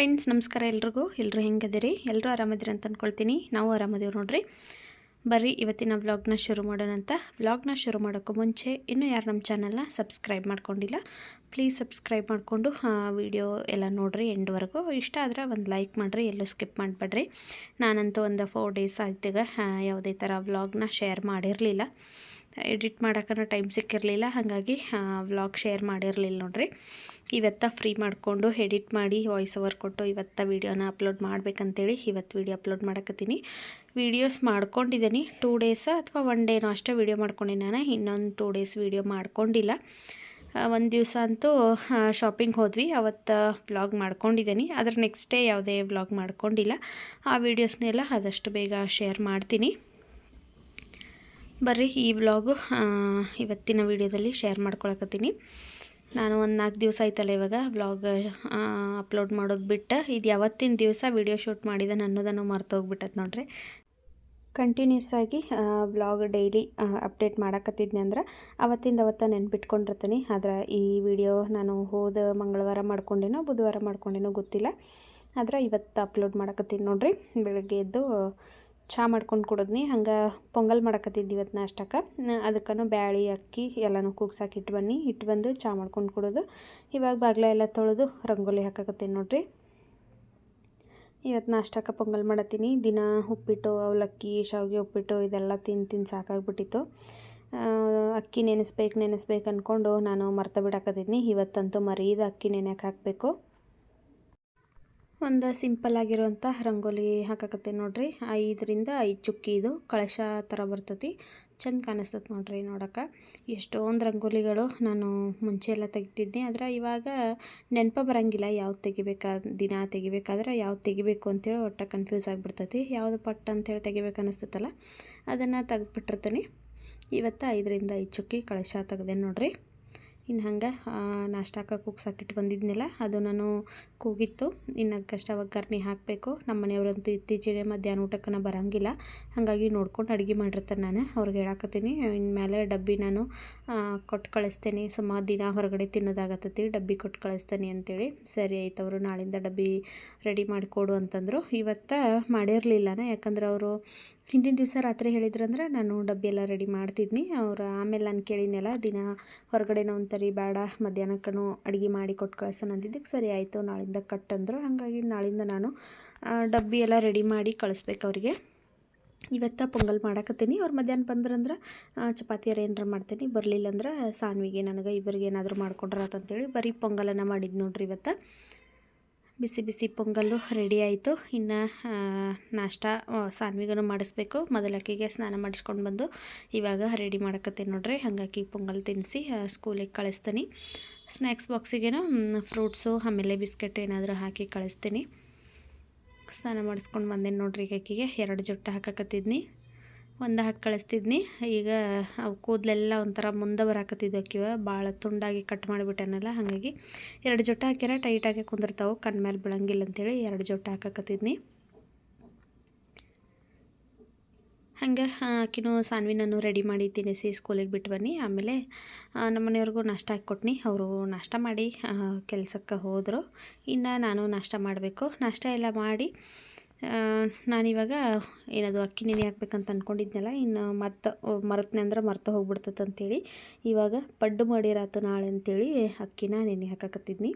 Friends ನಮಸ್ಕಾರ ಎಲ್ರಿಗೂ. ಎಲ್ಲರೂ ಹೆಂಗದಿರಿ ಎಲ್ಲರೂ ಆರಾಮದಿರಿ ಅಂತ ಅಂದ್ಕೊಳ್ತೀನಿ ನಾವು ಆರಾಮದೀವಿ ನೋಡ್ರಿ. ಬರ್ರಿ, ಇವತ್ತಿನ ವ್ಲಾಗ್ನ ಶುರು ಮಾಡೋಣ ಅಂತ. ವ್ಲಾಗ್ನ ಶುರು ಮಾಡೋಕ್ಕೂ ಮುಂಚೆ ಇನ್ನೂ ಯಾರು ನಮ್ಮ ಚಾನಲ್ನ ಸಬ್ಸ್ಕ್ರೈಬ್ ಮಾಡ್ಕೊಂಡಿಲ್ಲ ಪ್ಲೀಸ್ ಸಬ್ಸ್ಕ್ರೈಬ್ ಮಾಡಿಕೊಂಡು ವಿಡಿಯೋ ಎಲ್ಲ ನೋಡಿರಿ ಎಂಡ್ವರೆಗೂ. ಇಷ್ಟ ಆದರೆ ಒಂದು ಲೈಕ್ ಮಾಡಿರಿ, ಎಲ್ಲೂ ಸ್ಕಿಪ್ ಮಾಡಿಬಿಡ್ರಿ. ನಾನಂತೂ ಒಂದು ಫೋರ್ ಡೇಸ್ ಆಯ್ತೀಗ ಯಾವುದೇ ಥರ ವ್ಲಾಗ್ನ ಶೇರ್ ಮಾಡಿರಲಿಲ್ಲ. ಎಡಿಟ್ ಮಾಡೋಕ್ಕೂ ಟೈಮ್ ಸಿಕ್ಕಿರಲಿಲ್ಲ. ಹಾಗಾಗಿ ವ್ಲಾಗ್ ಶೇರ್ ಮಾಡಿರಲಿಲ್ಲ ನೋಡಿರಿ. ಇವತ್ತ ಫ್ರೀ ಮಾಡಿಕೊಂಡು ಎಡಿಟ್ ಮಾಡಿ ವಾಯ್ಸ್ ಓವರ್ ಕೊಟ್ಟು ಇವತ್ತ ವೀಡಿಯೋನ ಅಪ್ಲೋಡ್ ಮಾಡ್ಬೇಕಂತೇಳಿ ಇವತ್ತು ವೀಡಿಯೋ ಅಪ್ಲೋಡ್ ಮಾಡಕತ್ತೀನಿ. ವೀಡಿಯೋಸ್ ಮಾಡ್ಕೊಂಡಿದ್ದೀನಿ ಟೂ ಡೇಸ ಅಥವಾ ಒನ್ ಡೇನೋ ಅಷ್ಟೇ ವೀಡಿಯೋ ಮಾಡ್ಕೊಂಡಿನಿ ನಾನು. ಇನ್ನೊಂದು ಟೂ ಡೇಸ್ ವೀಡಿಯೋ ಮಾಡ್ಕೊಂಡಿಲ್ಲ. ಒಂದು ದಿವಸ ಅಂತೂ ಶಾಪಿಂಗ್ ಹೋದ್ವಿ. ಅವತ್ತು ವ್ಲಾಗ್ ಮಾಡ್ಕೊಂಡಿದ್ದೀನಿ ಅದ್ರ ನೆಕ್ಸ್ಟ್ ಡೇ ಯಾವುದೇ ವ್ಲಾಗ್ ಮಾಡ್ಕೊಂಡಿಲ್ಲ. ಆ ವೀಡಿಯೋಸ್ನೆಲ್ಲ ಆದಷ್ಟು ಬೇಗ ಶೇರ್ ಮಾಡ್ತೀನಿ. ಬರ್ರಿ, ಈ ವ್ಲಾಗು ಇವತ್ತಿನ ವೀಡಿಯೋದಲ್ಲಿ ಶೇರ್ ಮಾಡ್ಕೊಳಕತ್ತೀನಿ. ನಾನು ಒಂದು ನಾಲ್ಕು ದಿವಸ ಆಯ್ತಲ್ಲ ಇವಾಗ ವ್ಲಾಗ್ ಅಪ್ಲೋಡ್ ಮಾಡೋದು ಬಿಟ್ಟು. ಇದು ಯಾವತ್ತಿನ ದಿವಸ ವೀಡಿಯೋ ಶೂಟ್ ಮಾಡಿದೆ ಅನ್ನೋದನ್ನು ಮರ್ತೋಗ್ಬಿಟ್ಟದ ನೋಡ್ರಿ. ಕಂಟಿನ್ಯೂಸ್ ಆಗಿ ವ್ಲಾಗ್ ಡೈಲಿ ಅಪ್ಡೇಟ್ ಮಾಡಕತ್ತಿದ್ನಿ ಅಂದ್ರೆ ಅವತ್ತಿಂದ ಅವತ್ತ ನೆನ್ಪಿಟ್ಕೊಂಡಿರ್ತೀನಿ. ಆದ್ರೆ ಈ ವಿಡಿಯೋ ನಾನು ಹೋದ ಮಂಗಳವಾರ ಮಾಡ್ಕೊಂಡೇನೋ ಬುಧವಾರ ಮಾಡ್ಕೊಂಡೇನೋ ಗೊತ್ತಿಲ್ಲ. ಆದ್ರೆ ಇವತ್ತು ಅಪ್ಲೋಡ್ ಮಾಡಕತ್ತೀನಿ ನೋಡ್ರಿ. ಬೆಳಗ್ಗೆ ಎದ್ದು ಚಹಾ ಮಾಡ್ಕೊಂಡು ಕುಡಿದ್ನಿ. ಹಂಗೆ ಪೊಂಗಲ್ ಮಾಡಕತ್ತಿದ್ದಿ ಇವತ್ತು ನಾಷ್ಟಕ್ಕೆ. ಅದಕ್ಕೂ ಬ್ಯಾಳಿ, ಅಕ್ಕಿ ಎಲ್ಲನೂ ಕೂಗ್ಸಾಕಿ ಇಟ್ಟು ಬನ್ನಿ. ಇಟ್ಟು ಬಂದು ಚಾ ಮಾಡ್ಕೊಂಡು ಕುಡೋದು. ಇವಾಗ ಬಾಗ್ಲ ಎಲ್ಲ ತೊಳೆದು ರಂಗೋಲಿ ಹಾಕಕತ್ತೀನಿ ನೋಡಿರಿ. ಇವತ್ತು ನಾಷ್ಟಕ್ಕೆ ಪೊಂಗಲ್ ಮಾಡತ್ತೀನಿ. ದಿನ ಉಪ್ಪಿಟ್ಟು, ಅವಲಕ್ಕಿ, ಶಾವಿಗೆ ಉಪ್ಪಿಟ್ಟು ಇದೆಲ್ಲ ತಿಂದು ತಿಂದು ಸಾಕಾಗ್ಬಿಟ್ಟಿತ್ತು. ಅಕ್ಕಿ ನೆನೆಸ್ಬೇಕು ನೆನೆಸ್ಬೇಕು ಅಂದ್ಕೊಂಡು ನಾನು ಮರ್ತ ಬಿಡಾಕತ್ತಿದ್ನಿ. ಇವತ್ತಂತೂ ಮರೀದ ಅಕ್ಕಿ ನೆನೆಯಕ್ಕೆ ಹಾಕಬೇಕು. ಒಂದು ಸಿಂಪಲ್ ಆಗಿರುವಂಥ ರಂಗೋಲಿ ಹಾಕಕತ್ತೆ ನೋಡ್ರಿ. ಐದರಿಂದ ಐದು ಚುಕ್ಕಿ ಇದು. ಕಳಶ ಥರ ಬರ್ತತಿ. ಚೆಂದ ಕಾಣಿಸ್ತದೆ ನೋಡ್ರಿ ನೋಡೋಕೆ. ಎಷ್ಟೊಂದು ರಂಗೋಲಿಗಳು ನಾನು ಮುಂಚೆ ಎಲ್ಲ ತೆಗಿತಿದ್ದೆ ಆದರೆ ಇವಾಗ ನೆನಪ ಬರೋಂಗಿಲ್ಲ ಯಾವ್ದು ತೆಗಿಬೇಕಾ, ದಿನ ತೆಗಿಬೇಕಾದ್ರೆ ಯಾವ್ದು ತೆಗಿಬೇಕು ಅಂತೇಳಿ ಒಟ್ಟು ಕನ್ಫ್ಯೂಸ್ ಆಗಿಬಿಡ್ತೈತಿ. ಯಾವುದು ಪಟ್ ಅಂತೇಳಿ ತೆಗಿಬೇಕು ಅನ್ನಿಸ್ತೈತಲ್ಲ ಅದನ್ನು ತೆಗೆದ್ಬಿಟ್ಟಿರ್ತೀನಿ. ಇವತ್ತು ಐದರಿಂದ ಐದು ಚುಕ್ಕಿ ಕಳಶ ತೆಗ್ದೇನೆ ನೋಡ್ರಿ. ಇನ್ನು ಹಂಗೆ ನಾಷ್ಟಾಕ ಕೂಗ್ಸಾಕಿಟ್ಟು ಬಂದಿದ್ನಲ್ಲ, ಅದು ನಾನು ಕೂಗಿತ್ತು. ಇನ್ನು ಅದಕ್ಕಷ್ಟು ಅವಾಗ ಗರ್ನಿ ಹಾಕಬೇಕು. ನಮ್ಮ ಮನೆಯವ್ರಂತೂ ಇತ್ತೀಚೆಗೆ ಮಧ್ಯಾಹ್ನ ಊಟಕ್ಕೆ ಬರೋಂಗಿಲ್ಲ. ಹಾಗಾಗಿ ನೋಡ್ಕೊಂಡು ಅಡುಗೆ ಮಾಡಿರ್ತಾರೆ ನಾನು. ಅವ್ರಿಗೆ ಹೇಳಾಕತ್ತೀನಿ. ಇನ್ಮೇಲೆ ಡಬ್ಬಿ ನಾನು ಕೊಟ್ಟು ಕಳಿಸ್ತೇನೆ. ಸುಮಾರು ದಿನ ಹೊರಗಡೆ ತಿನ್ನೋದಾಗತ್ತತಿ. ಡಬ್ಬಿ ಕೊಟ್ಟು ಕಳಿಸ್ತೇನೆ ಅಂತೇಳಿ. ಸರಿ ಆಯ್ತು ಅವರು, ನಾಳಿಂದ ಡಬ್ಬಿ ರೆಡಿ ಮಾಡಿಕೊಡು ಅಂತಂದರು. ಇವತ್ತು ಮಾಡಿರಲಿಲ್ಲ ಯಾಕಂದ್ರೆ ಅವರು ಹಿಂದಿನ ದಿವಸ ರಾತ್ರಿ ಹೇಳಿದ್ರಂದ್ರೆ ನಾನು ಡಬ್ಬಿ ಎಲ್ಲ ರೆಡಿ ಮಾಡ್ತಿದ್ನಿ. ಅವ್ರು ಆಮೇಲೆ ನಾನು ಕೇಳಿದ್ನೆಲ್ಲ, ದಿನ ಹೊರಗಡೆನೋ ಒಂಥರಿ ಬೇಡ ಮಧ್ಯಾಹ್ನಕ್ಕೂ ಅಡುಗೆ ಮಾಡಿ ಕೊಟ್ಟು ಕಳ್ಸೋಣ ಅಂದಿದ್ದಕ್ಕೆ ಸರಿ ಆಯಿತು, ನಾಳಿಂದ ಕಟ್ಟಂದ್ರು ಹಾಗಾಗಿ ನಾಳಿಂದ ನಾನು ಡಬ್ಬಿ ಎಲ್ಲ ರೆಡಿ ಮಾಡಿ ಕಳಿಸ್ಬೇಕು ಅವರಿಗೆ. ಇವತ್ತು ಪೊಂಗಲ್ ಮಾಡಕತ್ತೀನಿ. ಅವ್ರು ಮಧ್ಯಾಹ್ನ ಬಂದ್ರಂದ್ರೆ ಚಪಾತಿ ಏನಾರ ಮಾಡ್ತೀನಿ ಬರಲಿಲ್ಲ ಅಂದ್ರೆ ಸಾನ್ವಿಗೆ ನನಗೆ ಇಬ್ಬರಿಗೆ ಏನಾದರೂ ಮಾಡಿಕೊಡ್ರಂತೇಳಿ ಬರೀ ಪೊಂಗಲನ್ನು ಮಾಡಿದ್ದು ನೋಡ್ರಿ ಇವತ್ತು. ಬಿಸಿ ಬಿಸಿ ಪೊಂಗಲ್ಲು ರೆಡಿ ಆಯಿತು. ಇನ್ನು ನಾಷ್ಟ ಸಾನ್ವಿಗೂ ಮಾಡಿಸ್ಬೇಕು. ಮೊದಲಕ್ಕಿಗೆ ಸ್ನಾನ ಮಾಡಿಸ್ಕೊಂಡು ಬಂದು ಇವಾಗ ರೆಡಿ ಮಾಡಕತ್ತೀನಿ ನೋಡ್ರಿ. ಹಾಗಾಗಿ ಪೊಂಗಲ್ ತಿನ್ನಿಸಿ ಸ್ಕೂಲಿಗೆ ಕಳಿಸ್ತೀನಿ. ಸ್ನ್ಯಾಕ್ಸ್ ಬಾಕ್ಸಿಗೇನು ಫ್ರೂಟ್ಸು ಆಮೇಲೆ ಬಿಸ್ಕೆಟ್ ಏನಾದರೂ ಹಾಕಿ ಕಳಿಸ್ತೀನಿ. ಸ್ನಾನ ಮಾಡಿಸ್ಕೊಂಡು ಬಂದೇನು ನೋಡ್ರಿ ಆಕೆಗೆ ಎರಡು ಜೊಟ್ಟು ಹಾಕಕತ್ತಿದ್ನಿ. ಒಂದು ಹಾಕಿ ಕಳಿಸ್ತಿದ್ನಿ. ಈಗ ಅವು ಕೂದಲೆಲ್ಲ ಒಂಥರ ಮುಂದೆ ಬರಾಕತ್ತಿದ್ದಕ್ಕಿವ ಭಾಳ ತುಂಡಾಗಿ ಕಟ್ ಮಾಡಿಬಿಟ್ಟನಲ್ಲ ಹಾಗಾಗಿ ಎರಡು ಜೊಟ್ಟ ಹಾಕ್ಯಾರ. ಟೈಟಾಗಿ ಕುಂದಿರ್ತಾವೆ. ಕಣ್ಣು ಮೇಲೆ ಬೀಳಂಗಿಲ್ಲ ಅಂತೇಳಿ ಎರಡು ಜೊಟ್ಟ ಹಾಕಕತ್ತಿದ್ನಿ. ಹಂಗೆ ಆಕಿನೂ ಸಾನ್ವಿನನ್ನು ರೆಡಿ ಮಾಡಿ ತಿನ್ನಿಸಿ ಸ್ಕೂಲಿಗೆ ಬಿಟ್ಟು ಬನ್ನಿ. ಆಮೇಲೆ ನಮ್ಮ ಮನೆಯವ್ರಿಗೂ ನಾಷ್ಟ ಹಾಕ್ಕೊಟ್ನಿ ಅವರು ನಾಷ್ಟ ಮಾಡಿ ಕೆಲಸಕ್ಕೆ ಹೋದರು. ಇನ್ನು ನಾನು ನಾಷ್ಟ ಮಾಡಬೇಕು. ನಾಷ್ಟ ಎಲ್ಲ ಮಾಡಿ ನಾನಿವಾಗ ಏನದು ಅಕ್ಕಿ ನೆನೆ ಹಾಕ್ಬೇಕಂತ ಅಂದ್ಕೊಂಡಿದ್ನಲ್ಲ ಇನ್ನು ಮತ್ತೆ ಮರತ್ನೆ ಅಂದ್ರೆ ಮರ್ತ ಹೋಗ್ಬಿಡ್ತೈತೆ ಅಂತೇಳಿ. ಇವಾಗ ಪಡ್ಡು ಮಾಡಿರಾತು ನಾಳೆ ಅಂತೇಳಿ ಅಕ್ಕಿನ ನೆನೆ ಹಾಕಕತ್ತಿದ್ನಿ.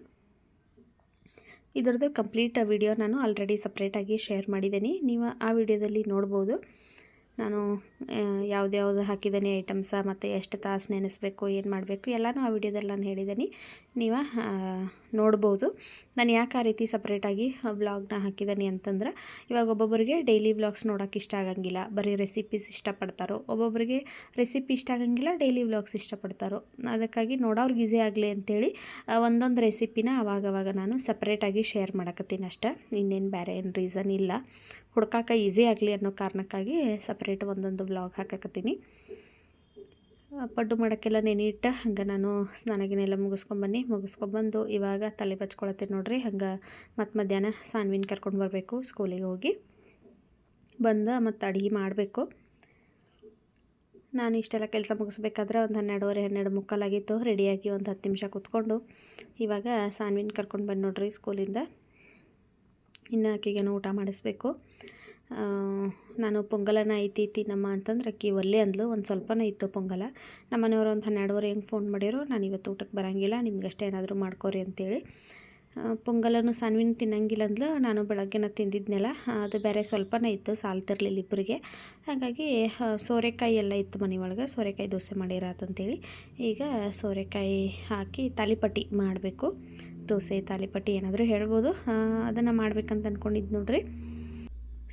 ಇದರದ್ದು ಕಂಪ್ಲೀಟ್ ವಿಡಿಯೋ ನಾನು ಆಲ್ರೆಡಿ ಸಪ್ರೇಟಾಗಿ ಶೇರ್ ಮಾಡಿದ್ದೀನಿ. ನೀವು ಆ ವಿಡಿಯೋದಲ್ಲಿ ನೋಡ್ಬೋದು. ನಾನು ಯಾವ್ದು ಹಾಕಿದ್ದೀನಿ ಐಟಮ್ಸ ಮತ್ತು ಎಷ್ಟು ತಾಸು ನೆನೆಸ್ಬೇಕು, ಏನು ಮಾಡಬೇಕು, ಎಲ್ಲನೂ ಆ ವಿಡಿಯೋದಲ್ಲಿ ನಾನು ಹೇಳಿದ್ದೀನಿ. ನೀವು ನೋಡ್ಬೋದು. ನಾನು ಯಾಕೆ ಆ ರೀತಿ ಸಪ್ರೇಟಾಗಿ ಬ್ಲಾಗ್ನ ಹಾಕಿದ್ದೀನಿ ಅಂತಂದ್ರೆ, ಇವಾಗ ಒಬ್ಬೊಬ್ಬರಿಗೆ ಡೈಲಿ ಬ್ಲಾಗ್ಸ್ ನೋಡೋಕೆ ಇಷ್ಟ ಆಗಂಗಿಲ್ಲ. ಬರೀ ರೆಸಿಪೀಸ್ ಇಷ್ಟಪಡ್ತಾರೋ. ಒಬ್ಬೊಬ್ಬರಿಗೆ ರೆಸಿಪಿ ಇಷ್ಟ ಆಗಂಗಿಲ್ಲ ಡೈಲಿ ಬ್ಲಾಗ್ಸ್ ಇಷ್ಟಪಡ್ತಾರೋ. ಅದಕ್ಕಾಗಿ ನೋಡೋರ್ಗೆ ಈಸಿ ಆಗಲಿ ಅಂಥೇಳಿ ಒಂದೊಂದು ರೆಸಿಪಿನ ಅವಾಗವಾಗ ನಾನು ಸಪ್ರೇಟಾಗಿ ಶೇರ್ ಮಾಡಕತ್ತೀನಿ ಅಷ್ಟೇ. ಇನ್ನೇನು ಬೇರೆ ಏನು ರೀಸನ್ ಇಲ್ಲ. ಹುಡ್ಕಾಕ ಈಸಿ ಆಗಲಿ ಅನ್ನೋ ಕಾರಣಕ್ಕಾಗಿ ಸಪ್ರೇಟ್ ಒಂದೊಂದು ಬ್ಲಾಗ್ ಹಾಕಕತ್ತೀನಿ. ಪಡ್ಡು ಮಾಡೋಕ್ಕೆಲ್ಲ ನೆನಿಟ್ಟ ಹಂಗೆ ನಾನು ಸ್ನಾನಗಿನೆಲ್ಲ ಮುಗಿಸ್ಕೊಂಬನ್ನಿ ಮುಗಿಸ್ಕೊಂಬಂದು ಇವಾಗ ತಲೆ ಬಚ್ಕೊಳತ್ತೀನಿ ನೋಡಿರಿ, ಹಂಗೆ ಮತ್ತು ಮಧ್ಯಾಹ್ನ ಸಾನ್ವಿನ ಕರ್ಕೊಂಡು ಬರಬೇಕು ಸ್ಕೂಲಿಗೆ ಹೋಗಿ. ಬಂದು ಮತ್ತು ಅಡುಗೆ ಮಾಡಬೇಕು. ನಾನು ಇಷ್ಟೆಲ್ಲ ಕೆಲಸ ಮುಗಿಸ್ಬೇಕಾದ್ರೆ ಒಂದು ಹನ್ನೆರಡುವರೆ, ಹನ್ನೆರಡು ಮುಕ್ಕಾಲಾಗಿತ್ತು ರೆಡಿಯಾಗಿ ಒಂದು ಹತ್ತು ನಿಮಿಷ ಕೂತ್ಕೊಂಡು ಇವಾಗ ಸಾನ್ವಿನ ಕರ್ಕೊಂಡು ಬಂದು ನೋಡಿರಿ ಸ್ಕೂಲಿಂದ ಇನ್ನು ಆಕೆಗೇನು ಊಟ ಮಾಡಿಸ್ಬೇಕು. ನಾನು ಪೊಂಗಲನ ಐತಿ ನಮ್ಮ ಅಂತಂದ್ರೆ ಅಕ್ಕಿ ಒಲ್ಲೆ ಅಂದ್ಲು. ಒಂದು ಸ್ವಲ್ಪನೇ ಇತ್ತು ಪೊಂಗಲ. ನಮ್ಮ ಮನೆಯವರು ಒಂದು ಹನ್ನೆರಡುವರೆ ಹೆಂಗೆ ಫೋನ್ ಮಾಡಿರೋ ನಾನು ಇವತ್ತು ಊಟಕ್ಕೆ ಬರೋಂಗಿಲ್ಲ. ನಿಮ್ಗಷ್ಟೇ ಏನಾದರೂ ಮಾಡ್ಕೋರಿ ಅಂತೇಳಿ. ಪೊಂಗಲನ್ನು ಸಾನ್ವಿನ ತಿನ್ನಂಗಿಲ್ಲ ಅಂದ್ಲು. ನಾನು ಬೆಳಗ್ಗೆನ ತಿಂದಿದ್ನೆಲ್ಲ, ಅದು ಬೇರೆ ಸ್ವಲ್ಪನೇ ಇತ್ತು, ಸಾಲ್ತಿರ್ಲಿಲ್ಲ ಇಬ್ಬರಿಗೆ ಹಾಗಾಗಿ ಸೋರೆಕಾಯಿ ಎಲ್ಲ ಇತ್ತು ಮನೆ ಒಳಗೆ, ಸೋರೆಕಾಯಿ ದೋಸೆ ಮಾಡಿರಾತಂತೇಳಿ ಈಗ ಸೋರೆಕಾಯಿ ಹಾಕಿ ತಾಲಿಪಟ್ಟಿ ಮಾಡಬೇಕು. ದೋಸೆ, ತಾಲಿಪಟ್ಟಿ ಏನಾದರೂ ಹೇಳ್ಬೋದು. ಅದನ್ನು ಮಾಡ್ಬೇಕಂತ ಅಂದ್ಕೊಂಡಿದ್ದು ನೋಡ್ರಿ.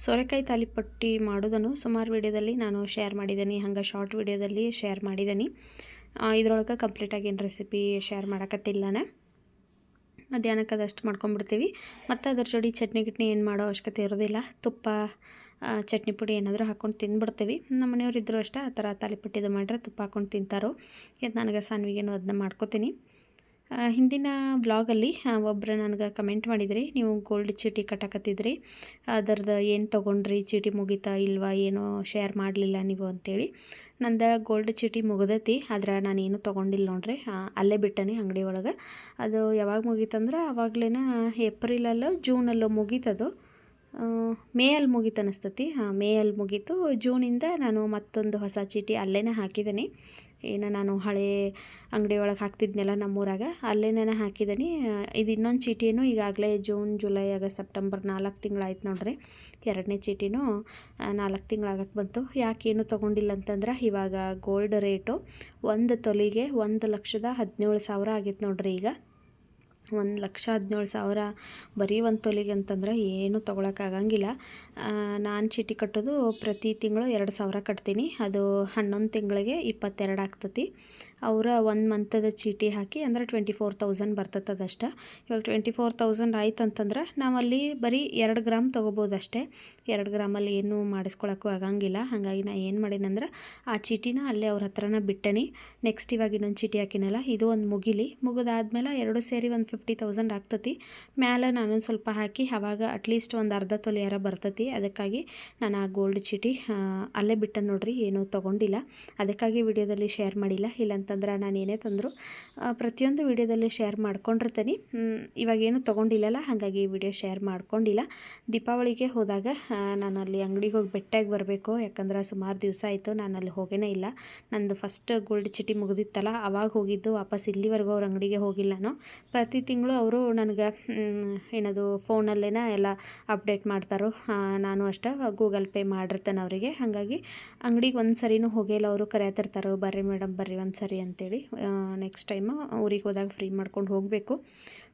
ಸೋರೆಕಾಯಿ ತಾಲಿಪಟ್ಟಿ ಮಾಡೋದನ್ನು ಸುಮಾರು ವಿಡಿಯೋದಲ್ಲಿ ನಾನು ಶೇರ್ ಮಾಡಿದ್ದೀನಿ. ಹಂಗೆ ಶಾರ್ಟ್ ವಿಡಿಯೋದಲ್ಲಿ ಶೇರ್ ಮಾಡಿದ್ದೀನಿ. ಇದ್ರೊಳಗೆ ಕಂಪ್ಲೀಟಾಗಿ ಏನು ರೆಸಿಪಿ ಶೇರ್ ಮಾಡಕತ್ತಿಲ್ಲನ. ಮಧ್ಯಾಹ್ನಕ್ಕೆ ಅದಷ್ಟು ಮಾಡ್ಕೊಂಬಿಡ್ತೀವಿ. ಮತ್ತು ಅದ್ರ ಜೋಡಿ ಚಟ್ನಿ ಗಿಟ್ನಿ ಏನು ಮಾಡೋ ಅವಶ್ಯಕತೆ ಇರೋದಿಲ್ಲ. ತುಪ್ಪ ಚಟ್ನಿ ಪುಡಿ ಏನಾದರೂ ಹಾಕ್ಕೊಂಡು ತಿಂದ್ಬಿಡ್ತೀವಿ ನಮ್ಮ ಮನೆಯವ್ರು ಇದ್ದರೂ ಅಷ್ಟೇ ಆ ಥರ ತಾಲಿಪಟ್ಟಿದು ಮಾಡ್ರೆ ತುಪ್ಪ ಹಾಕ್ಕೊಂಡು ತಿಂತಾರೋ. ಇದು ನನಗೆ ಸಾನ್ವಿಗೇನು ಅದನ್ನ ಮಾಡ್ಕೋತೀನಿ. ಹಿಂದಿನ ವ್ಲಾಗಲ್ಲಿ ಒಬ್ಬರು ನನಗೆ ಕಮೆಂಟ್ ಮಾಡಿದ್ರಿ, ನೀವು ಗೋಲ್ಡ್ ಚೀಟಿ ಕಟ್ಟಕತ್ತಿದ್ರಿ. ಅದರದ್ದು ಏನು ತೊಗೊಂಡ್ರಿ? ಚೀಟಿ ಮುಗಿತಾ ಇಲ್ವಾ? ಏನೋ ಶೇರ್ ಮಾಡಲಿಲ್ಲ ನೀವು? ಅಂತೇಳಿ. ನಂದು ಗೋಲ್ಡ್ ಚೀಟಿ ಮುಗಿದೈತಿ, ಆದ್ರೆ ನಾನೇನು ತೊಗೊಂಡಿಲ್ಲ ನೋಡ್ರಿ. ಅಲ್ಲೇ ಬಿಟ್ಟನಿ ಅಂಗಡಿ ಒಳಗೆ. ಅದು ಯಾವಾಗ ಮುಗೀತಂದ್ರೆ, ಅವಾಗಲೇನ ಏಪ್ರಿಲಲ್ಲೋ ಜೂನಲ್ಲೋ ಮುಗೀತದು. ಮೇ ಅಲ್ಲಿ ಮುಗೀತು ಹಾಂ ಮೇ ಅಲ್ಲಿ ಮುಗೀತು. ಜೂನಿಂದ ನಾನು ಮತ್ತೊಂದು ಹೊಸ ಚೀಟಿ ಅಲ್ಲೇ ಹಾಕಿದ್ದೀನಿ ಏನು ನಾನು ಹಳೆ ಅಂಗಡಿ ಒಳಗೆ ಹಾಕ್ತಿದ್ನೆಲ್ಲ ನಮ್ಮೂರಾಗ ಅಲ್ಲೇನೇ ಹಾಕಿದ್ದೀನಿ ಇದು ಇನ್ನೊಂದು ಚೀಟಿಯೂ ಈಗಾಗಲೇ ಜೂನ್, ಜುಲೈ, ಆಗಸ್ಟ್, ಸೆಪ್ಟೆಂಬರ್ ನಾಲ್ಕು ತಿಂಗಳಾಯ್ತು ನೋಡ್ರಿ. ಎರಡನೇ ಚೀಟಿನೂ ನಾಲ್ಕು ತಿಂಗಳಾಗಕ್ಕೆ ಬಂತು. ಯಾಕೇನು ತೊಗೊಂಡಿಲ್ಲ ಅಂತಂದ್ರೆ ಇವಾಗ ಗೋಲ್ಡ್ ರೇಟು ಒಂದು ತೊಲಿಗೆ ಒಂದು ಲಕ್ಷದ ಹದಿನೇಳು ಸಾವಿರ ಆಗಿತ್ತು ನೋಡ್ರಿ ಈಗ. ಒಂದು ಲಕ್ಷ ಹದಿನೇಳು ಸಾವಿರ ಬರೀ ಒಂದು ತೊಲಿಗೆ ಅಂತಂದ್ರೆ ಏನು ತೊಗೊಳಕ್ಕಾಗಂಗಿಲ್ಲ ನಾನು ಚೀಟಿ ಕಟ್ಟೋದು ಪ್ರತಿ ತಿಂಗಳು ಎರಡು ಸಾವಿರ ಕಟ್ತೀನಿ. ಅದು ಹನ್ನೊಂದು ತಿಂಗಳಿಗೆ ಇಪ್ಪತ್ತೆರಡು ಆಗ್ತತಿ. ಅವರ ಒಂದು ಮಂತದ ಚೀಟಿ ಹಾಕಿ ಅಂದ್ರೆ ಟ್ವೆಂಟಿ ಫೋರ್ ತೌಸಂಡ್ ಬರ್ತದೆ ಇವಾಗ ಟ್ವೆಂಟಿ ಫೋರ್ ತೌಸಂಡ್ ಆಯ್ತು ಅಂತಂದ್ರೆ ನಾವಲ್ಲಿ ಬರೀ ಎರಡು ಗ್ರಾಮ್ ತೊಗೋಬೋದು ಅಷ್ಟೇ. ಎರಡು ಗ್ರಾಮಲ್ಲಿ ಏನೂ ಮಾಡಿಸ್ಕೊಳಕ್ಕೂ ಆಗಂಗಿಲ್ಲ. ಹಾಗಾಗಿ ನಾ ಏನು ಮಾಡೀನಂದ್ರೆ ಆ ಚೀಟಿನ ಅಲ್ಲೇ ಅವ್ರ ಹತ್ರನ ಬಿಟ್ಟನಿ. ನೆಕ್ಸ್ಟ್ ಇವಾಗ ಇನ್ನೊಂದು ಚೀಟಿ ಹಾಕಿನಲ್ಲ, ಇದು ಒಂದು ಮುಗಿಲಿ. ಮುಗಿದಾದ್ಮೇಲೆ ಎರಡು ಸೇರಿ ಒಂದು ತೌಸಂಡ್ ಆಗ್ತತಿ. ಮ್ಯಾಲೆ ನಾನೊಂದು ಸ್ವಲ್ಪ ಹಾಕಿ, ಅವಾಗ ಅಟ್ಲೀಸ್ಟ್ ಒಂದು ಅರ್ಧ ತೊಲಿಯಾರ ಬರ್ತತಿ. ಅದಕ್ಕಾಗಿ ನಾನು ಆ ಗೋಲ್ಡ್ ಚೀಟಿ ಅಲ್ಲೇ ಬಿಟ್ಟೆ ನೋಡ್ರಿ, ಏನೂ ತೊಗೊಂಡಿಲ್ಲ. ಅದಕ್ಕಾಗಿ ವಿಡಿಯೋದಲ್ಲಿ ಶೇರ್ ಮಾಡಿಲ್ಲ. ಇಲ್ಲಂತಂದ್ರೆ ನಾನು ಏನೇ ತಂದರು ಪ್ರತಿಯೊಂದು ವಿಡಿಯೋದಲ್ಲಿ ಶೇರ್ ಮಾಡ್ಕೊಂಡಿರ್ತೀನಿ. ಇವಾಗೇನು ತೊಗೊಂಡಿಲ್ಲಲ್ಲ, ಹಾಗಾಗಿ ವಿಡಿಯೋ ಶೇರ್ ಮಾಡ್ಕೊಂಡಿಲ್ಲ. ದೀಪಾವಳಿಗೆ ಹೋದಾಗ ನಾನು ಅಲ್ಲಿ ಅಂಗಡಿಗೆ ಹೋಗಿ ಬೆಟ್ಟಾಗಿ ಬರಬೇಕು. ಯಾಕಂದ್ರೆ ಸುಮಾರು ದಿವಸ ಆಯಿತು, ನಾನು ಅಲ್ಲಿ ಹೋಗೇನೇ ಇಲ್ಲ. ನಂದು ಫಸ್ಟ್ ಗೋಲ್ಡ್ ಚೀಟಿ ಮುಗಿದಿತ್ತಲ್ಲ, ಅವಾಗ ಹೋಗಿದ್ದು ವಾಪಸ್ ಇಲ್ಲಿವರೆಗೂ ಅವ್ರ ಅಂಗಡಿಗೆ ಹೋಗಿಲ್ಲ ನಾನು. ಪ್ರತಿ ತಿಂಗಳು ಅವರು ನನಗೆ ಏನದು ಫೋನಲ್ಲೇ ಎಲ್ಲ ಅಪ್ಡೇಟ್ ಮಾಡ್ತಾರೋ. ನಾನು ಅಷ್ಟೇ ಗೂಗಲ್ ಪೇ ಮಾಡಿರ್ತೇನೆ ಅವರಿಗೆ. ಹಾಗಾಗಿ ಅಂಗಡಿಗೆ ಒಂದು ಸರಿನೂ ಹೋಗಿಲ್ಲ ಅವರು ಕರೆಯತಿರ್ತಾರೆ ಬರ್ರಿ ಮೇಡಮ್ ಬರ್ರಿ ಒಂದು ಸರಿ ಅಂತೇಳಿ ನೆಕ್ಸ್ಟ್ ಟೈಮು ಊರಿಗೆ ಹೋದಾಗ ಫ್ರೀ ಮಾಡ್ಕೊಂಡು ಹೋಗಬೇಕು.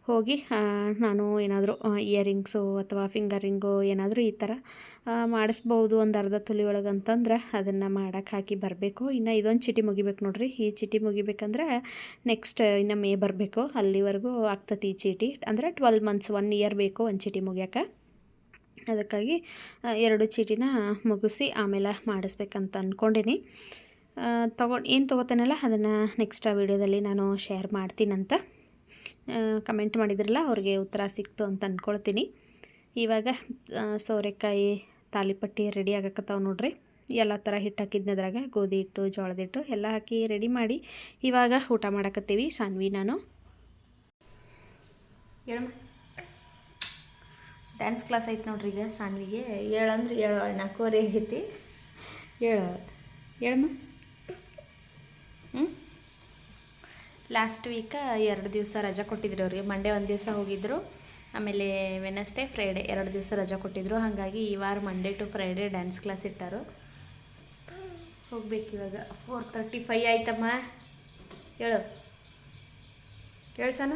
ಹೋಗಿ ನಾನು ಏನಾದರೂ ಇಯರಿಂಗ್ಸು ಅಥವಾ ಫಿಂಗರಿಂಗು ಏನಾದರೂ ಈ ಥರ ಮಾಡಿಸ್ಬೋದು ಒಂದು ಅರ್ಧ ತುಲಿ ಒಳಗೆ ಅಂತಂದ್ರೆ ಅದನ್ನು ಮಾಡೋಕ್ಕೆ ಹಾಕಿ ಬರಬೇಕು. ಇನ್ನು ಇದೊಂದು ಚೀಟಿ ಮುಗಿಬೇಕು ನೋಡಿರಿ. ಈ ಚೀಟಿ ಮುಗಿಬೇಕಂದ್ರೆ ನೆಕ್ಸ್ಟ್ ಇನ್ನು ಮೇ ಬರಬೇಕು. ಅಲ್ಲಿವರೆಗೂ ಆಗ್ತತಿ ಈ ಚೀಟಿ. ಅಂದರೆ ಟ್ವೆಲ್ ಮಂತ್ಸ್ ಒನ್ ಇಯರ್ ಬೇಕು ಒಂದು ಚೀಟಿ ಮುಗಿಯೋಕೆ. ಅದಕ್ಕಾಗಿ ಎರಡು ಚೀಟಿನ ಮುಗಿಸಿ ಆಮೇಲೆ ಮಾಡಿಸ್ಬೇಕಂತ ಅಂದ್ಕೊಂಡಿನಿ ತಗೊಂಡು ಏನು ತೊಗೋತಾನಲ್ಲ, ಅದನ್ನು ನೆಕ್ಸ್ಟ್ ಆ ವಿಡಿಯೋದಲ್ಲಿ ನಾನು ಶೇರ್ ಮಾಡ್ತೀನಂತ. ಕಮೆಂಟ್ ಮಾಡಿದ್ರಲ್ಲ ಅವ್ರಿಗೆ ಉತ್ತರ ಸಿಕ್ತು ಅಂತ ಅಂದ್ಕೊಳ್ತೀನಿ ಇವಾಗ ಸೋರೆಕಾಯಿ ತಾಲಿಪಟ್ಟಿ ರೆಡಿ ಆಗಕತ್ತಾವ ನೋಡ್ರಿ. ಎಲ್ಲ ಥರ ಹಿಟ್ಟು ಹಾಕಿದ್ನ ಅದ್ರಾಗ ಗೋಧಿ ಹಿಟ್ಟು ಜೋಳದ ಹಿಟ್ಟು ಎಲ್ಲ ಹಾಕಿ ರೆಡಿ ಮಾಡಿ ಇವಾಗ ಊಟ ಮಾಡಕತ್ತೀವಿ ಸಾನ್ವಿ ನಾನು. ಹೇಳಮ್ಮ. ಡ್ಯಾನ್ಸ್ ಕ್ಲಾಸ್ ಐತೆ ನೋಡ್ರಿ ಈಗ ಸಾನ್ವಿಗೆ. ಹೇಳಂದ್ರೆ ಹೇಳು ನಾಲ್ಕೂವರೆ ಆಗೈತಿ ಹೇಳು ಹೇಳಮ್ಮ. ಹ್ಞೂ ಲಾಸ್ಟ್ ವೀಕ ಎರಡು ದಿವಸ ರಜೆ ಕೊಟ್ಟಿದ್ರು ಅವ್ರಿಗೆ. ಮಂಡೇ ಒಂದು ದಿವಸ ಹೋಗಿದ್ರು. ಆಮೇಲೆ ವೆನಸ್ಡೇ ಫ್ರೈಡೆ ಎರಡು ದಿವಸ ರಜೆ ಕೊಟ್ಟಿದ್ರು. ಹಾಗಾಗಿ ಈ ವಾರ Monday to Friday dance class ಇಟ್ಟರು. ಹೋಗ್ಬೇಕು ಇವಾಗ. ಫೋರ್ ತರ್ಟಿ ಫೈ ಆಯ್ತಮ್ಮ. ಹೇಳು. ಹೇಳು ಸನ.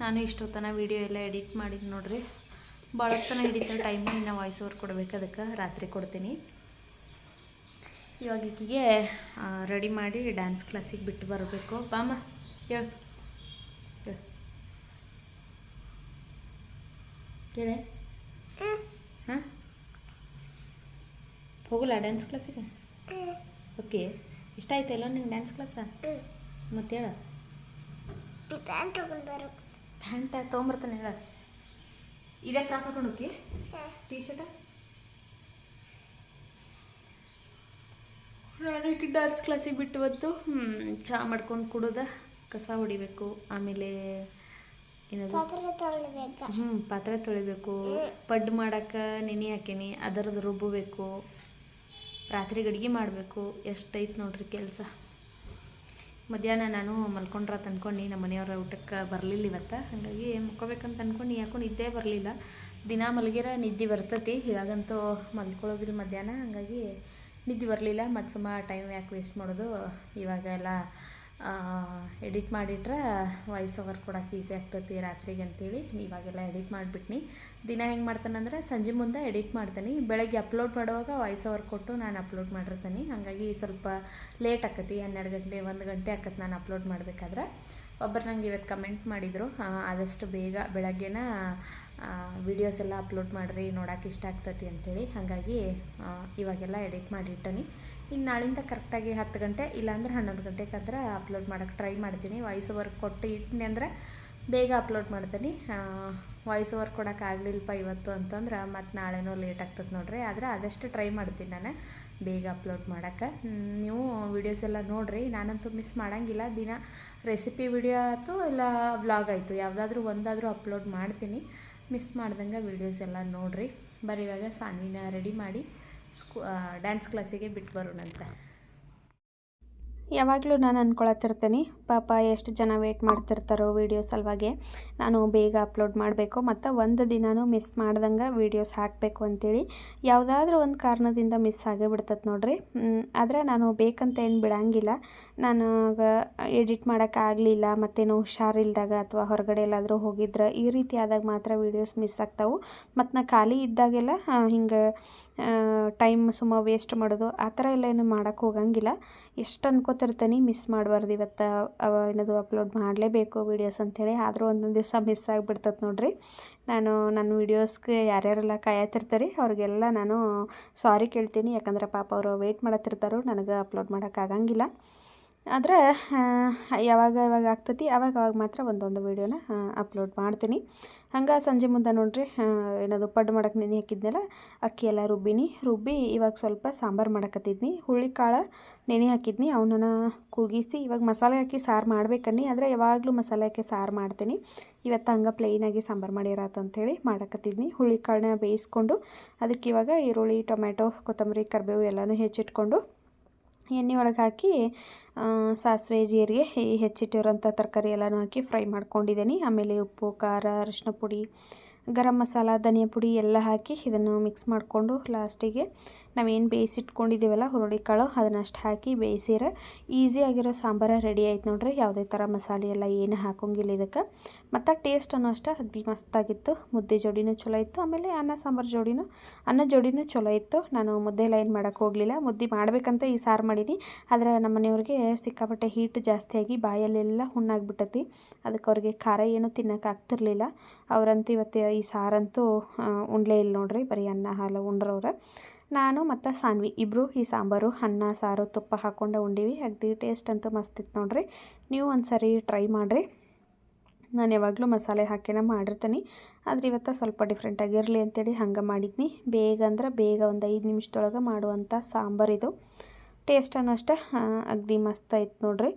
ನಾನು ಇಷ್ಟೊತ್ತನ ವೀಡಿಯೋ ಎಲ್ಲ ಎಡಿಟ್ ಮಾಡಿದ್ದು ನೋಡ್ರಿ. ಭಾಳ ಹೊತ್ತನ ಹಿಡಿತಾರೆ ಟೈಮು ಇನ್ನು ವಾಯ್ಸ್ ಓವರ್ ಕೊಡ್ಬೇಕು ಅದಕ್ಕೆ. ರಾತ್ರಿ ಕೊಡ್ತೀನಿ. ಇವಾಗ ಈಕಿಗೆ ರೆಡಿ ಮಾಡಿ ಡ್ಯಾನ್ಸ್ ಕ್ಲಾಸಿಗೆ ಬಿಟ್ಟು ಬರಬೇಕು. ಬಾಮ ಹೇಳು. ಹೇಳು. ಹಾಂ? ಹೋಗಲ್ಲ ಡ್ಯಾನ್ಸ್ ಕ್ಲಾಸಿಗೆ ಓಕೆ ಇಷ್ಟ ಎಲ್ಲೋ ನಿಂಗೆ ಡ್ಯಾನ್ಸ್ ಕ್ಲಾಸ ಮತ್ತೆ ಹೇಳ. ಪ್ಯಾಂಟ್ ತೊಗೊಂಬರ್ತಾನೆ ಹೇಳ. ಇದೆ ಫ್ರಾಕ್ ಹಾಕೊಂಡು ಹೋಗಿ. ಟೀ ಶರ್ಟ ನಾನು ಈಗ ಡ್ಯಾನ್ಸ್ ಕ್ಲಾಸಿಗೆ ಬಿಟ್ಟು ಬಂತು ಚಹಾ ಮಾಡ್ಕೊಂಡು ಕುಡ್ದ ಕಸ ಹೊಡಿಬೇಕು ಆಮೇಲೆ ಏನದು? ಹ್ಞೂ ಪಾತ್ರೆ ತೊಳಿಬೇಕು ಪಡ್ಡು ಮಾಡಕ್ಕೆ ನೆನೆ ಹಾಕೀನಿ ಅದರದ್ದು ರುಬ್ಬಬೇಕು ರಾತ್ರಿಗೆ ಅಡುಗೆ ಮಾಡಬೇಕು ಎಷ್ಟೈತೆ ನೋಡ್ರಿ ಕೆಲಸ. ಮಧ್ಯಾಹ್ನ ನಾನು ಮಲ್ಕೊಂಡ್ರ ತಂದ್ಕೊಂಡು ನಮ್ಮ ಮನೆಯವ್ರ ಊಟಕ್ಕೆ ಬರಲಿಲ್ಲ ಇವತ್ತು ಹಾಗಾಗಿ ಮುಕ್ಕೋಬೇಕಂತ ಅಂದ್ಕೊಂಡು ಯಾಕೋ ನಿದ್ದೆ ಬರಲಿಲ್ಲ. ದಿನ ಮಲಗಿರ ನಿದ್ದೆ ಬರ್ತೈತಿ ಇವಾಗಂತೂ ಮಲ್ಕೊಳ್ಳೋದಿಲ್ಲ ಮಧ್ಯಾಹ್ನ ಹಾಗಾಗಿ ನಿದ್ದೆ ಬರಲಿಲ್ಲ, ಮತ್ತು ಸುಮ್ಮ ಟೈಮ್ ಯಾಕೆ ವೇಸ್ಟ್ ಮಾಡೋದು ಇವಾಗೆಲ್ಲ ಎಡಿಟ್ ಮಾಡಿಟ್ರೆ ವಾಯ್ಸ್ ಓವರ್ ಕೊಡೋಕೆ ಈಸಿ ಆಗ್ತೈತಿ ರಾತ್ರಿಗೆ ಅಂತೇಳಿ. ಇವಾಗೆಲ್ಲ ಎಡಿಟ್ ಮಾಡಿಬಿಟ್ನಿ. ದಿನ ಹೆಂಗೆ ಮಾಡ್ತಾನಂದ್ರೆ ಸಂಜೆ ಮುಂದೆ ಎಡಿಟ್ ಮಾಡ್ತೀನಿ. ಬೆಳಗ್ಗೆ ಅಪ್ಲೋಡ್ ಮಾಡುವಾಗ ವಾಯ್ಸ್ ಓವರ್ ಕೊಟ್ಟು ನಾನು ಅಪ್ಲೋಡ್ ಮಾಡಿರ್ತೀನಿ. ಹಾಗಾಗಿ ಸ್ವಲ್ಪ ಲೇಟ್ ಆಕತಿ, ಹನ್ನೆರಡು ಗಂಟೆ, ಒಂದು ಗಂಟೆ ಆಕತ್ತೆ ನಾನು ಅಪ್ಲೋಡ್ ಮಾಡಬೇಕಾದ್ರೆ. ಒಬ್ಬರು ನಂಗೆ ಇವತ್ತು ಕಮೆಂಟ್ ಮಾಡಿದರು ಆದಷ್ಟು ಬೇಗ ಬೆಳಗ್ಗೆನ ವಿಡಿಯೋಸ್ ಎಲ್ಲ ಅಪ್ಲೋಡ್ ಮಾಡಿರಿ, ನೋಡೋಕೆ ಇಷ್ಟ ಆಗ್ತತಿ ಅಂಥೇಳಿ ಹಾಗಾಗಿ ಇವಾಗೆಲ್ಲ ಎಡಿಟ್ ಮಾಡಿಟ್ಟನಿ ಇನ್ನು ನಾಳಿಂದ ಕರೆಕ್ಟಾಗಿ ಹತ್ತು ಗಂಟೆ, ಇಲ್ಲಾಂದ್ರೆ ಹನ್ನೊಂದು ಅಂದ್ರೆ ಅಪ್ಲೋಡ್ ಮಾಡೋಕ್ಕೆ ಟ್ರೈ ಮಾಡ್ತೀನಿ. ವಾಯ್ಸ್ ಓವರ್ ಕೊಟ್ಟು ಇಟ್ಟಿನಿ ಅಂದ್ರೆ ಬೇಗ ಅಪ್ಲೋಡ್ ಮಾಡ್ತೀನಿ. ವಾಯ್ಸ್ ಓವರ್ ಕೊಡೋಕೆ ಆಗಲಿಲ್ಲಪ್ಪ ಇವತ್ತು ಅಂತಂದ್ರೆ ಮತ್ತು ನಾಳೆನೋ ಲೇಟ್ ಆಗ್ತದೆ ನೋಡಿರಿ. ಆದರೆ ಆದಷ್ಟು ಟ್ರೈ ಮಾಡ್ತೀನಿ ನಾನು ಬೇಗ ಅಪ್ಲೋಡ್ ಮಾಡೋಕ್ಕೆ ನೀವು ವೀಡಿಯೋಸ್ ಎಲ್ಲ ನೋಡಿರಿ. ನಾನಂತೂ ಮಿಸ್ ಮಾಡೋಂಗಿಲ್ಲ. ದಿನ ರೆಸಿಪಿ ವಿಡಿಯೋ ಆಯಿತು ಇಲ್ಲ ವ್ಲಾಗ್ ಆಯಿತು. ಯಾವುದಾದ್ರೂ ಒಂದಾದರೂ ಅಪ್ಲೋಡ್ ಮಾಡ್ತೀನಿ. ಮಿಸ್ ಮಾಡ್ದಂಗೆ ವೀಡಿಯೋಸ್ ಎಲ್ಲ ನೋಡಿರಿ. ಬರೀವಾಗ ಸಾನ್ವಿನ ರೆಡಿ ಮಾಡಿ ಸ್ಕೂ ಡ್ಯಾನ್ಸ್ ಕ್ಲಾಸಿಗೆ ಬಿಟ್ಟು ಬರೋಣಂತ. ಯಾವಾಗಲೂ ನಾನು ಅಂದ್ಕೊಳತ್ತಿರ್ತೀನಿ ಪಾಪ ಎಷ್ಟು ಜನ ವೇಟ್ ಮಾಡ್ತಿರ್ತಾರೋ ವೀಡಿಯೋಸ್ ಸಲುವಾಗಿ. ನಾನು ಬೇಗ ಅಪ್ಲೋಡ್ ಮಾಡಬೇಕು. ಮತ್ತು ಒಂದು ದಿನವೂ ಮಿಸ್ ಮಾಡ್ದಂಗೆ ವೀಡಿಯೋಸ್ ಹಾಕಬೇಕು ಅಂತೇಳಿ. ಯಾವುದಾದ್ರೂ ಒಂದು ಕಾರಣದಿಂದ ಮಿಸ್ ಆಗೇ ಬಿಡ್ತದೆ ನೋಡಿರಿ. ಆದರೆ ನಾನು ಬೇಕಂತ ಏನು ಬಿಡಂಗಿಲ್ಲ. ನಾನು ಎಡಿಟ್ ಮಾಡೋಕ್ಕಾಗಲಿಲ್ಲ ಮತ್ತೇನೋ ಹುಷಾರಿಲ್ದಾಗ ಅಥವಾ ಹೊರಗಡೆ ಎಲ್ಲಾದರೂ ಹೋಗಿದ್ರೆ ಈ ರೀತಿ ಆದಾಗ ಮಾತ್ರ ವೀಡಿಯೋಸ್ ಮಿಸ್ ಆಗ್ತಾವೆ. ಮತ್ತು ನಾ ಖಾಲಿ ಇದ್ದಾಗೆಲ್ಲ ಹಿಂಗೆ ಟೈಮ್ ಸುಮ್ಮ ವೇಸ್ಟ್ ಮಾಡೋದು, ಆ ಥರ ಎಲ್ಲ ಏನು ಮಾಡೋಕ್ಕೆ ಹೋಗಂಗಿಲ್ಲ. ಎಷ್ಟು ಅನ್ಕೋತಿರ್ತೀನಿ ಮಿಸ್ ಮಾಡಬಾರ್ದು ಇವತ್ತು ಏನದು ಅಪ್ಲೋಡ್ ಮಾಡಲೇಬೇಕು ವೀಡಿಯೋಸ್ ಅಂಥೇಳಿ ಆದರೂ ಒಂದೊಂದು ದಿವಸ ಮಿಸ್ ಆಗಿಬಿಡ್ತದೆ ನೋಡಿರಿ. ನಾನು, ನನ್ನ ವೀಡಿಯೋಸ್ಗೆ ಯಾರ್ಯಾರೆಲ್ಲ ಕಾಯತಿರ್ತಾರೆ, ಅವ್ರಿಗೆಲ್ಲ ನಾನು ಸಾರಿ ಕೇಳ್ತೀನಿ. ಯಾಕಂದ್ರೆ ಪಾಪ ಅವರು ವೆಯ್ಟ್ ಮಾಡತ್ತಿರ್ತಾರೋ. ನನಗೆ ಅಪ್ಲೋಡ್ ಮಾಡೋಕ್ಕಾಗಂಗಿಲ್ಲ ಆದರೆ ಯಾವಾಗ ಯಾವಾಗ ಆಗ್ತತಿ, ಅವಾಗ ಅವಾಗ ಮಾತ್ರ ಒಂದೊಂದು ವೀಡಿಯೋನ ಅಪ್ಲೋಡ್ ಮಾಡ್ತೀನಿ. ಹಂಗೆ ಸಂಜೆ ಮುಂದೆ ನೋಡ್ರಿ ಏನದು ಪಡ್ಡು ಮಾಡಕ್ಕೆ ನೆನೆ ಹಾಕಿದ್ನಲ್ಲ, ಅಕ್ಕಿ ಎಲ್ಲ ರುಬ್ಬಿನಿ. ರುಬ್ಬಿ ಇವಾಗ ಸ್ವಲ್ಪ ಸಾಂಬಾರು ಮಾಡಕತ್ತಿದ್ನಿ. ಹುಳ್ಳಿಕಾಳು ನೆನೆ ಹಾಕಿದ್ನಿ. ಅವನನ್ನ ಕೂಗಿಸಿ ಇವಾಗ ಮಸಾಲೆ ಹಾಕಿ ಸಾರು ಮಾಡ್ಬೇಕನ್ನಿ. ಆದರೆ ಯಾವಾಗಲೂ ಮಸಾಲೆ ಹಾಕಿ ಸಾರು ಮಾಡ್ತೀನಿ. ಇವತ್ತು ಹಂಗೆ ಪ್ಲೈನಾಗಿ ಸಾಂಬಾರು ಮಾಡಿರತ್ತ ಅಂಥೇಳಿ ಮಾಡಕತ್ತಿದ್ನಿ. ಹುಳ್ಳಿಕಾಳನ್ನ ಬೇಯಿಸ್ಕೊಂಡು, ಅದಕ್ಕೆ ಇವಾಗ ಈರುಳ್ಳಿ ಟೊಮೆಟೊ ಕೊತ್ತಂಬರಿ, ಕರಿಬೇವು ಎಲ್ಲನೂ ಹೆಚ್ಚಿಟ್ಕೊಂಡು ಎಣ್ಣೆ ಒಳಗೆ ಹಾಕಿ ಸಾಸಿವೆ, ಜೀರಿಗೆ ಹೆಚ್ಚಿಟ್ಟಿರೋಂಥ ತರಕಾರಿ ಎಲ್ಲನೂ ಹಾಕಿ ಫ್ರೈ ಮಾಡ್ಕೊಂಡಿದ್ದೀನಿ. ಆಮೇಲೆ ಉಪ್ಪು, ಖಾರ ಅರಿಶಿನ ಪುಡಿ ಗರಂ ಮಸಾಲ, ಧನಿಯಾ ಪುಡಿ ಎಲ್ಲ ಹಾಕಿ ಇದನ್ನು ಮಿಕ್ಸ್ ಮಾಡಿಕೊಂಡು ಲಾಸ್ಟಿಗೆ ನಾವೇನು ಬೇಯಿಸಿಟ್ಕೊಂಡಿದ್ದೀವಲ್ಲ ಹುರುಳಿಕಾಳು ಅದನ್ನು ಅಷ್ಟು ಹಾಕಿ ಬೇಯಿಸಿರ ಈಸಿಯಾಗಿರೋ ಸಾಂಬಾರ ರೆಡಿ ಆಯ್ತು ನೋಡ್ರಿ. ಯಾವುದೇ ಥರ ಮಸಾಲೆ ಎಲ್ಲ ಏನು ಹಾಕೋಂಗಿಲ್ಲ ಇದಕ್ಕೆ. ಮತ್ತು ಟೇಸ್ಟ್ ಅನ್ನೋ ಅಷ್ಟೇ ಅಗ್ದಿ ಮಸ್ತಾಗಿತ್ತು. ಮುದ್ದೆ ಜೋಡಿನೂ ಚಲೋ ಇತ್ತು. ಆಮೇಲೆ ಅನ್ನ, ಸಾಂಬಾರು ಜೋಡಿನೂ, ಅನ್ನ ಜೋಡಿನೂ ಚಲೋ ಇತ್ತು. ನಾನು ಮುದ್ದೆ ಏನು ಮಾಡೋಕ್ಕೆ ಹೋಗಲಿಲ್ಲ. ಮುದ್ದೆ ಮಾಡಬೇಕಂತ ಈ ಸಾರು ಮಾಡೀನಿ. ಆದರೆ ನಮ್ಮ ಮನೆಯವ್ರಿಗೆ ಸಿಕ್ಕಾಪಟ್ಟೆ ಹೀಟ್ ಜಾಸ್ತಿಯಾಗಿ ಬಾಯಲ್ಲೆಲ್ಲ ಹುಣ್ಣಾಗ್ಬಿಟ್ಟತಿ. ಅದಕ್ಕೆ ಅವ್ರಿಗೆ ಖಾರ ಏನೂ ತಿನ್ನೋಕ್ಕಾಗ್ತಿರ್ಲಿಲ್ಲ ಅವರಂತೂ ಇವತ್ತು ಈ ಸಾರಂತೂ ಉಣ್ಲೇ ಇಲ್ಲ ನೋಡ್ರಿ, ಬರೀ ಅನ್ನ, ಹಾಲು ಉಂಡ್ರವ್ರೆ ನಾನು ಮತ್ತು ಸಾನ್ವಿ ಇಬ್ಬರು ಈ ಸಾಂಬಾರು, ಅನ್ನ, ಸಾರು, ತುಪ್ಪ ಹಾಕ್ಕೊಂಡು ಉಂಡೀವಿ. ಅಗ್ದಿ ಟೇಸ್ಟ್ ಅಂತೂ ಮಸ್ತ್ ಇತ್ತು ನೋಡ್ರಿ. ನೀವು ಒಂದು ಸರಿ ಟ್ರೈ ಮಾಡಿರಿ. ನಾನು ಯಾವಾಗಲೂ ಮಸಾಲೆ ಹಾಕಿನ ಮಾಡಿರ್ತೀನಿ. ಆದರೆ ಇವತ್ತು ಸ್ವಲ್ಪ ಡಿಫ್ರೆಂಟಾಗಿರಲಿ ಅಂತೇಳಿ ಹಂಗೆ ಮಾಡಿದ್ನಿ. ಬೇಗ ಅಂದ್ರೆ ಬೇಗ ಒಂದು ಐದು ನಿಮಿಷದೊಳಗೆ ಮಾಡುವಂಥ ಇದು. ಟೇಸ್ಟ್ ಅಷ್ಟೇ ಅಗ್ದಿ ಮಸ್ತ್ ಆಯ್ತು ನೋಡ್ರಿ.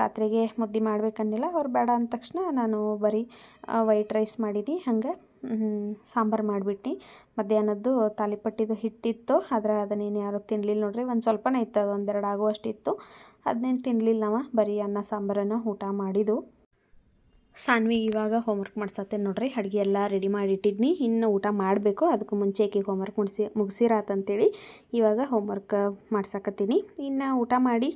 ರಾತ್ರಿಗೆ ಮುದ್ದೆ ಮಾಡ್ಬೇಕನ್ನಿಲ್ಲ, ಅವ್ರು ಬೇಡ ಅಂದ ತಕ್ಷಣ ನಾನು ಬರೀ ವೈಟ್ ರೈಸ್ ಮಾಡೀನಿ ಹಂಗೆ. ಸಾಂಬಾರು ಮಾಡಿಬಿಟ್ಟು. ಮಧ್ಯಾಹ್ನದ್ದು ತಾಲಿಪಟ್ಟಿದು ಹಿಟ್ಟಿತ್ತು. ಆದರೆ ಅದನ್ನೇನು ಯಾರು ತಿನ್ನಲಿಲ್ಲ ನೋಡಿರಿ. ಒಂದು ಸ್ವಲ್ಪನೇ ಇತ್ತು ಅದು ಒಂದೆರಡು ಆಗುವಷ್ಟಿತ್ತು. ಅದನ್ನೇನು ತಿನ್ನಲಿಲ್ಲ ನಾವು ಬರೀ ಅನ್ನ, ಸಾಂಬಾರನ್ನು ಊಟ ಮಾಡಿದ್ದು. ಸಾನ್ವಿ ಇವಾಗ ಹೋಮ್ವರ್ಕ್ ಮಾಡ್ಸತ್ತೆ ನೋಡ್ರಿ. ಅಡುಗೆ ಎಲ್ಲ ರೆಡಿ ಮಾಡಿಟ್ಟಿದ್ನಿ ಇನ್ನು ಊಟ ಮಾಡಬೇಕು. ಅದಕ್ಕೂ ಮುಂಚೆ ಆಕಿಗೆ ಹೋಮ್ವರ್ಕ್ ಮುಗಿಸಿ ಮುಗಿಸಿರಾತಂತೇಳಿ ಇವಾಗ ಹೋಮ್ವರ್ಕ್ ಮಾಡ್ಸಕತ್ತೀನಿ. ಇನ್ನು ಊಟ ಮಾಡಿ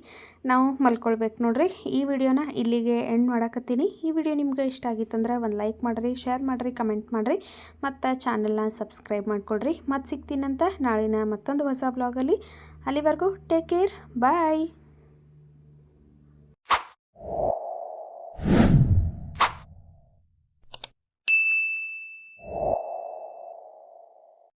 ನಾವು ಮಲ್ಕೊಳ್ಬೇಕು ನೋಡ್ರಿ. ಈ ವಿಡಿಯೋನ ಇಲ್ಲಿಗೆ ಎಂಡ್ ಮಾಡಕತ್ತೀನಿ. ಈ ವಿಡಿಯೋ ನಿಮ್ಗೆ ಇಷ್ಟ ಆಗಿತ್ತಂದ್ರೆ ಒಂದು ಲೈಕ್ ಮಾಡಿರಿ ಶೇರ್ ಮಾಡಿರಿ ಕಮೆಂಟ್ ಮಾಡಿರಿ. ಮತ್ತು ಚಾನಲ್ನ ಸಬ್ಸ್ಕ್ರೈಬ್ ಮಾಡ್ಕೊಳ್ರಿ. ಮತ್ತು ಸಿಗ್ತೀನಂತ ನಾಳಿನ ಮತ್ತೊಂದು ಹೊಸ ಬ್ಲಾಗಲ್ಲಿ ಅಲ್ಲಿವರೆಗೂ ಟೇಕ್ ಕೇರ್ ಬಾಯ್